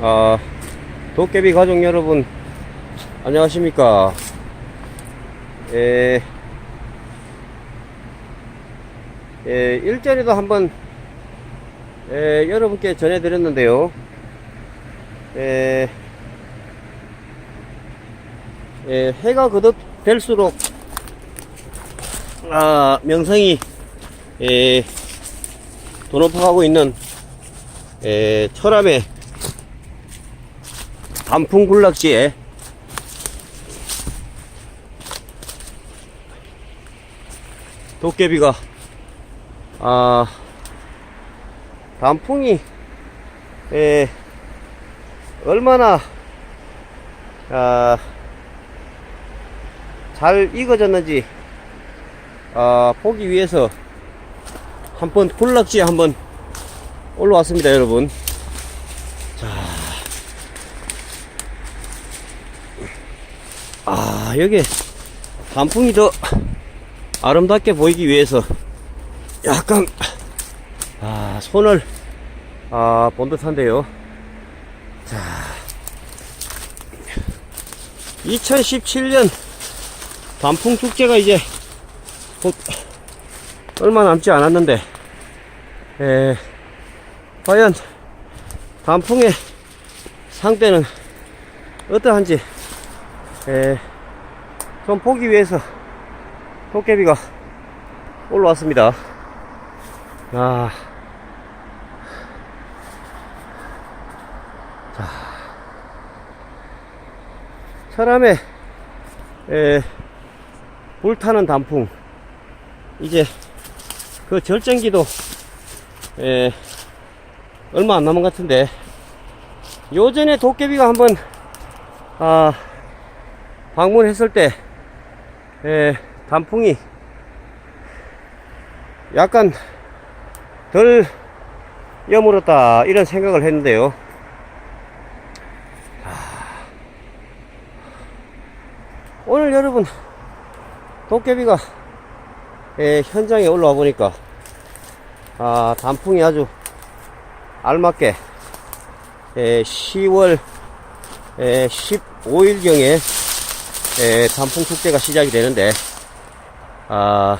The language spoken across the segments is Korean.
아, 도깨비 가족 여러분, 안녕하십니까. 에, 에, 일전에도 한번, 에, 여러분께 전해드렸는데요. 에, 에, 해가 거듭될수록, 아, 명성이, 에, 더 높아가고 있는, 에, 철암의 단풍 군락지에. 도깨비가 아 단풍이 에 얼마나 아, 잘 익어졌는지 아, 보기 위해서 한번 군락지에 한번 올라왔습니다 여러분 아, 여기 단풍이 더 아름답게 보이기 위해서 약간 아, 손을 아, 본 듯한데요. 자, 2017년 단풍 축제가 이제 곧 얼마 남지 않았는데, 에, 과연 단풍의 상태는 어떠한지 예, 좀 보기 위해서 도깨비가 올라왔습니다. 아, 자, 철암에 에, 불타는 단풍. 이제 그 절정기도 에, 얼마 안 남은 것 같은데 요전에 도깨비가 한번 아 방문했을 때 에, 단풍이 약간 덜 여물었다 이런 생각을 했는데요. 아, 오늘 여러분 도깨비가 에, 현장에 올라와 보니까 아, 단풍이 아주 알맞게 에, 10월 15일경에 에, 단풍 축제가 시작이 되는데, 아,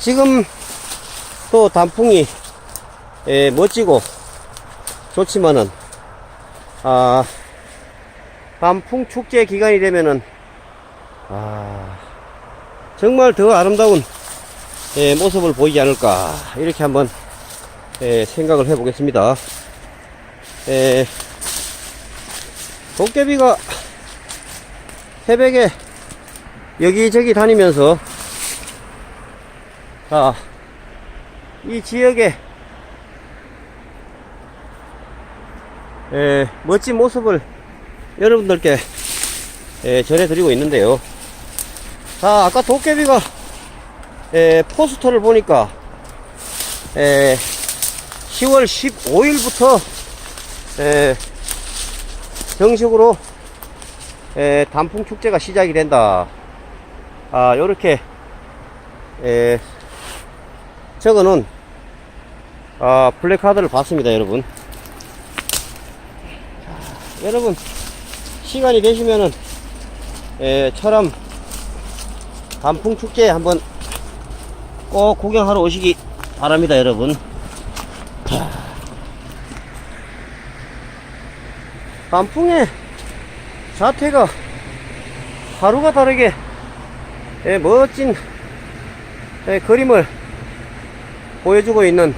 지금 또 단풍이 에, 멋지고 좋지만은, 아, 단풍 축제 기간이 되면은, 아, 정말 더 아름다운 에, 모습을 보이지 않을까, 이렇게 한번 에, 생각을 해 보겠습니다. 에, 도깨비가 새벽에 여기저기 다니면서 자, 이 지역에 에, 멋진 모습을 여러분들께 에, 전해드리고 있는데요. 자, 아까 도깨비가 에, 포스터를 보니까 에, 10월 15일부터 에, 정식으로 에, 단풍 축제가 시작이 된다. 아, 요렇게, 에, 적어 놓은, 아, 플래카드를 봤습니다, 여러분. 자, 여러분, 시간이 되시면은, 에, 철암 단풍 축제 한번 꼭 구경하러 오시기 바랍니다, 여러분. 자, 단풍에 자태가 하루가 다르게 예, 멋진 예, 그림을 보여주고 있는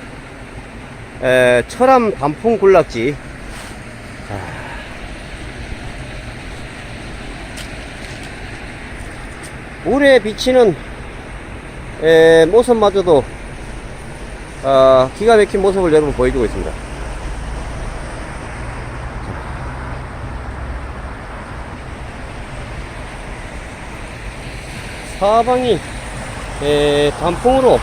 예, 철암 단풍 군락지 자. 물에 비치는 예, 모습마저도 아, 기가 막힌 모습을 여러분 보여주고 있습니다. 사방이 에, 단풍으로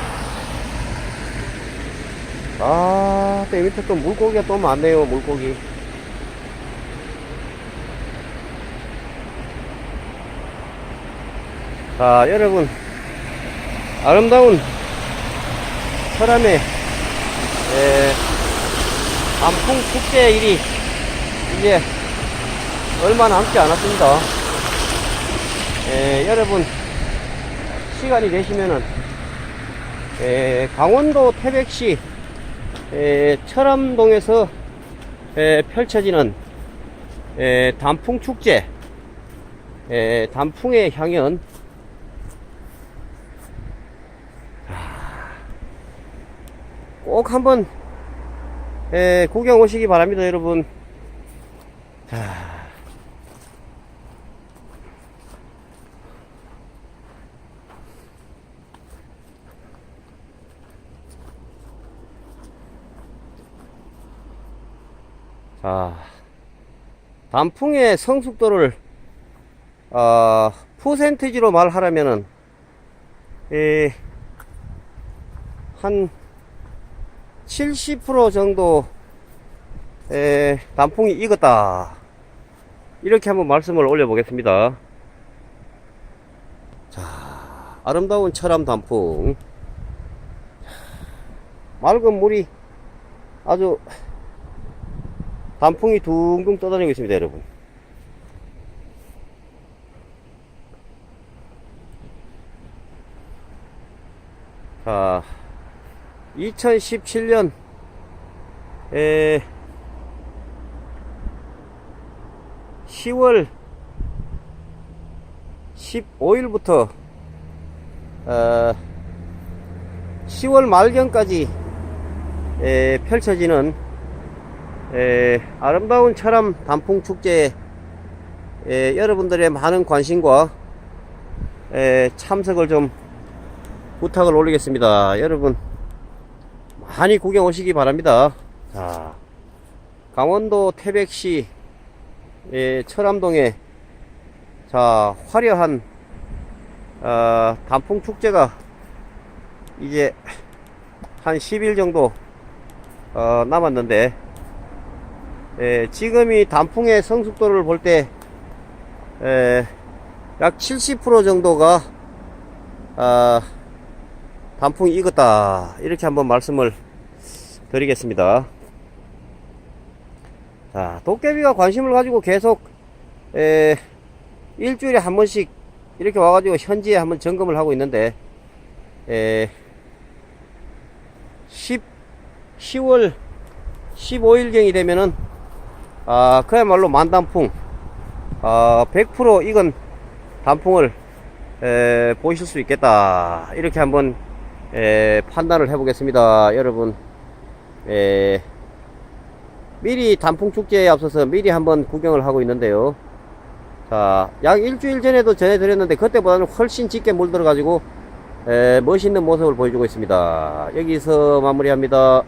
아, 또 밑에 또 물고기가 또 많네요, 물고기. 자, 여러분, 아름다운 철암의 에, 단풍 축제일이 이제 얼마 남지 않았습니다. 에, 여러분 시간이 되시면은 에, 강원도 태백시 에, 철암동에서 에, 펼쳐지는 에, 단풍 축제 에, 단풍의 향연 아, 꼭 한번 에, 구경 오시기 바랍니다 여러분 자. 자, 단풍의 성숙도를 어, 퍼센티지로 말하라면은 에, 한 70% 정도 에, 단풍이 익었다. 이렇게 한번 말씀을 올려보겠습니다. 자, 아름다운 철암 단풍. 맑은 물이 아주 단풍이 둥둥 떠다니고 있습니다, 여러분. 자, 2017년, 에, 10월 15일부터, 어, 10월 말경까지, 에, 펼쳐지는 에, 아름다운 철암 단풍 축제에 에, 여러분들의 많은 관심과 에, 참석을 좀 부탁을 올리겠습니다. 여러분 많이 구경 오시기 바랍니다. 자, 강원도 태백시 에, 철암동에 자 화려한 어, 단풍 축제가 이제 한 10일 정도 어, 남았는데 에, 지금 이 단풍의 성숙도를 볼 때 약 70% 정도가 아, 단풍이 익었다. 이렇게 한번 말씀을 드리겠습니다. 자 도깨비가 관심을 가지고 계속 에, 일주일에 한 번씩 이렇게 와가지고 현지에 한번 점검을 하고 있는데 에, 10, 10월 15일경이 되면은 아, 그야말로 만단풍, 아, 100% 익은 단풍을 에, 보실 수 있겠다. 이렇게 한번 에, 판단을 해 보겠습니다. 여러분, 에, 미리 단풍 축제에 앞서서 미리 한번 구경을 하고 있는데요. 자, 약 일주일 전에도 전해드렸는데 그때보다는 훨씬 짙게 물들어 가지고 에, 멋있는 모습을 보여주고 있습니다. 여기서 마무리합니다.